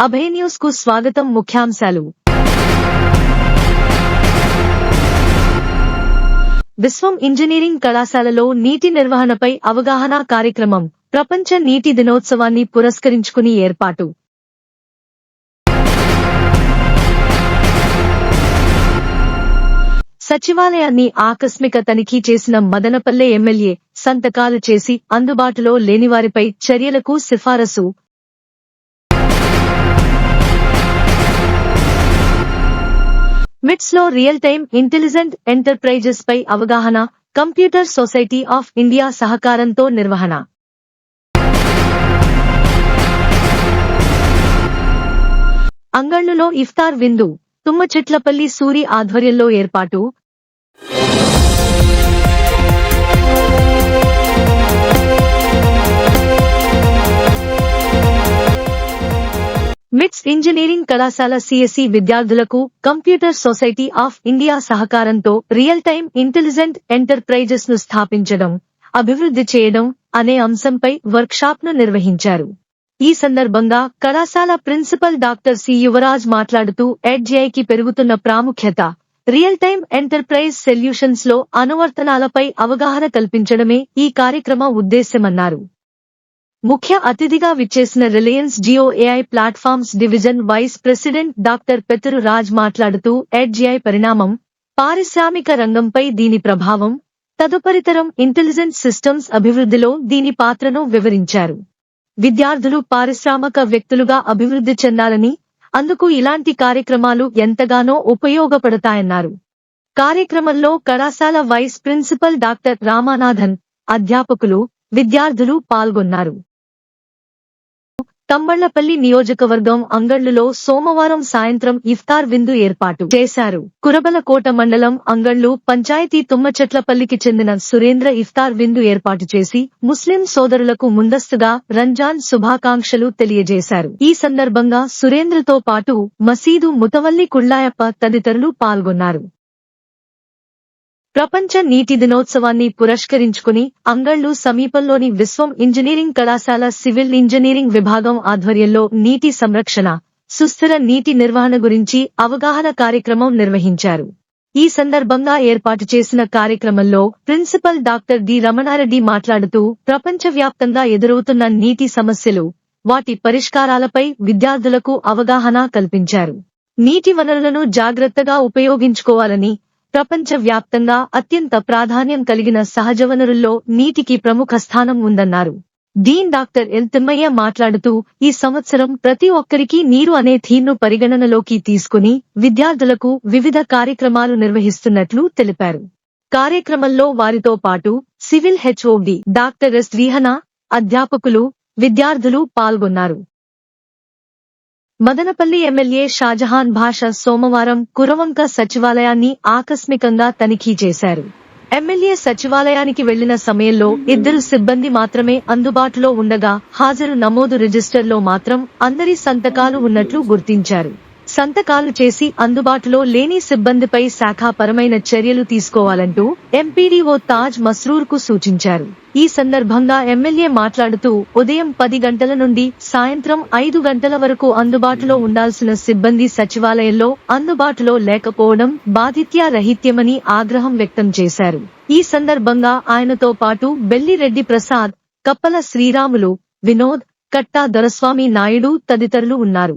అభయ న్యూస్కు స్వాగతం ముఖ్యాంశాలు. విశ్వం ఇంజనీరింగ్ కళాశాలలో నీటి నిర్వహణపై అవగాహన కార్యక్రమం ప్రపంచ నీటి దినోత్సవాన్ని పురస్కరించుకుని ఏర్పాటు. సచివాలయాన్ని ఆకస్మిక తనిఖీ చేసిన మదనపల్లె ఎమ్మెల్యే సంతకాలు చేసి అందుబాటులో లేనివారిపై చర్యలకు సిఫారసు మిట్స్లో రియల్ టైమ్ ఇంటెలిజెంట్ ఎంటర్ప్రైజెస్ పై అవగాహన కంప్యూటర్ సొసైటీ ఆఫ్ ఇండియా సహకారంతో నిర్వహణ. అంగళ్ళులో ఇఫ్తార్ విందు తుమ్మచెట్లపల్లి సూరి ఆధ్వర్యంలో ఏర్పాటు. ఇంజనీరింగ్ కళాశాల సిఎస్సి విద్యార్థులకు కంప్యూటర్ సొసైటీ ఆఫ్ ఇండియా సహకారంతో రియల్ టైమ్ ఇంటెలిజెంట్ ఎంటర్ప్రైజెస్ను స్థాపించడం అభివృద్ధి చేయడం అనే అంశంపై వర్క్షాప్ను నిర్వహించారు. ఈ సందర్భంగా కళాశాల ప్రిన్సిపల్ డాక్టర్ సి. యువరాజ్ మాట్లాడుతూ ఎడ్జిఐకి పెరుగుతున్న ప్రాముఖ్యత రియల్ టైమ్ ఎంటర్ప్రైజ్ సొల్యూషన్స్లో అనువర్తనాలపై అవగాహన కల్పించడమే ఈ కార్యక్రమ ఉద్దేశ్యమన్నారు. ముఖ్య అతిథిగా విచ్చేసిన Reliance Jio AI platforms division vice president doctor Pethuru Raj మాట్లాడుతూ ఎడ్జిఐ పరిణామం పారిశ్రామిక రంగంపై దీని ప్రభావం తదుపరితరం ఇంటెలిజెంట్ సిస్టమ్స్ అభివృద్ధిలో దీని పాత్రను వివరించారు. విద్యార్థులు పారిశ్రామిక వ్యక్తులుగా అభివృద్ధి చెందాలని అందుకు ఇలాంటి కార్యక్రమాలు ఎంతగానో ఉపయోగపడతాయన్నారు. కార్యక్రమంలో కళాశాల వైస్ ప్రిన్సిపల్ డాక్టర్ రామానాథన్ అధ్యాపకులు విద్యార్థులు పాల్గొన్నారు. తమ్మళ్ళపల్లి నియోజకవర్గం అంగళ్ళులో సోమవారం సాయంత్రం ఇఫ్తార్ విందు ఏర్పాటు చేశారు. కురబలకోట మండలం అంగళ్ళు పంచాయతీ తుమ్మచెట్లపల్లికి చెందిన సురేంద్ర ఇఫ్తార్ విందు ఏర్పాటు చేసి ముస్లిం సోదరులకు ముందస్తుగా రంజాన్ శుభాకాంక్షలు తెలియజేశారు. ఈ సందర్భంగా సురేంద్రతో పాటు మసీదు ముతవల్లి కుళ్ళాయప్ప తదితరులు పాల్గొన్నారు. ప్రపంచ నీటి దినోత్సవాన్ని పురస్కరించుకుని అంగళ్ళు సమీపంలోని విశ్వం ఇంజనీరింగ్ కళాశాల సివిల్ ఇంజనీరింగ్ విభాగం ఆధ్వర్యంలో నీటి సంరక్షణ సుస్థిర నీటి నిర్వహణ గురించి అవగాహన కార్యక్రమం నిర్వహించారు. ఈ సందర్భంగా ఏర్పాటు చేసిన కార్యక్రమంలో ప్రిన్సిపల్ డాక్టర్ డి రమణారెడ్డి మాట్లాడుతూ ప్రపంచవ్యాప్తంగా ఎదురవుతున్న నీటి సమస్యలు వాటి పరిష్కారాలపై విద్యార్థులకు అవగాహన కల్పించారు. నీటి వనరులను జాగ్రత్తగా ఉపయోగించుకోవాలని ప్రపంచ వ్యాప్తంగా అత్యంత ప్రాధాన్యం కలిగిన సహజ వనరుల్లో నీటికి ప్రముఖ స్థానం ఉందన్నారు. డీన్ డాక్టర్ ఎల్ తిమ్మయ్య మాట్లాడుతూ ఈ సంవత్సరం ప్రతి ఒక్కరికి నీరు అనే థీమ్ను పరిగణనలోకి తీసుకుని విద్యార్థులకు వివిధ కార్యక్రమాలు నిర్వహిస్తున్నట్లు తెలిపారు. కార్యక్రమంలో వారితో పాటు civil HOD doctor S Rehana అధ్యాపకులు విద్యార్థులు పాల్గొన్నారు. మదనపల్లి ఎమ్మెల్యే షాజహాన్ భాష సోమవారం కురవంక సచివాలయాన్ని ఆకస్మికంగా తనిఖీ చేశారు. ఎమ్మెల్యే సచివాలయానికి వెళ్ళిన సమయంలో ఇద్దరు సిబ్బంది మాత్రమే అందుబాటులో ఉండగా హాజరు నమోదు రిజిస్టర్లో మాత్రం అందరి సంతకాలు ఉన్నట్లు గుర్తించారు. సంతకాలు చేసి అందుబాటులో లేని సిబ్బందిపై శాఖాపరమైన చర్యలు తీసుకోవాలంటూ ఎంపీడీఓ తాజ్ మస్రూర్కు సూచించారు. ఈ సందర్భంగా ఎమ్మెల్యే మాట్లాడుతూ ఉదయం పది గంటల నుండి సాయంత్రం ఐదు గంటల వరకు అందుబాటులో ఉండాల్సిన సిబ్బంది సచివాలయంలో అందుబాటులో లేకపోవడం బాధిత్యా రహిత్యమని ఆగ్రహం వ్యక్తం చేశారు. ఈ సందర్భంగా ఆయనతో పాటు బెల్లిరెడ్డి ప్రసాద్ కప్పల శ్రీరాములు వినోద్ కట్టా దొరస్వామి నాయుడు తదితరులు ఉన్నారు.